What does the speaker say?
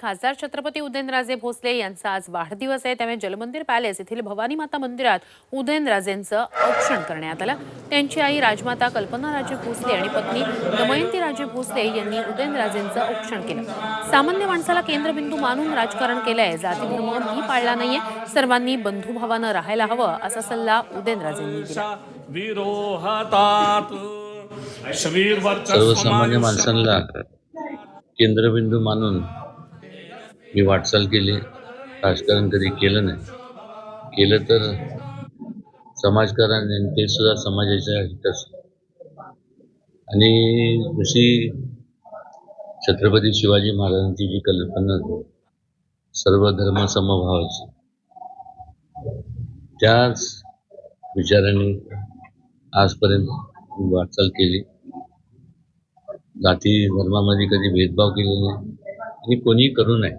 खासदार छत्रपती उदयनराजे भोसले यांचा आज वाढदिवस आहे. त्यामुळे जलमंदिर पॅलेस येथील भवानी माता मंदिरात उदयनराजेंचं औक्षण करण्यात आलं. त्यांची आई राजमाता कल्पना राजे भोसले आणि पत्नी दमयंती राजे भोसले यांनी उदयनराजेंचं औक्षण केलं. सामान्य माणसाला केंद्रबिंदू मानून राजकारण केलंय. जाती धर्म मी पाळला नाहीये. सर्वांनी बंधुभावानं राहायला हवं असा सल्ला उदयनराजेंनी दिला. सर्वसामान्य माणसांना केंद्रबिंदू मानून मी वाटचाल केली. राजकारण कधी केलं नाही. केलं तर समाजकारण ते सुद्धा समाजाच्या हिताच. आणि जशी छत्रपती शिवाजी महाराजांची जी कल्पना सर्व धर्म समभावाची त्याच विचाराने आजपर्यंत वाटचाल केली. जाती धर्मामध्ये कधी भेदभाव केलेला नाही आणि कोणीही करू नये.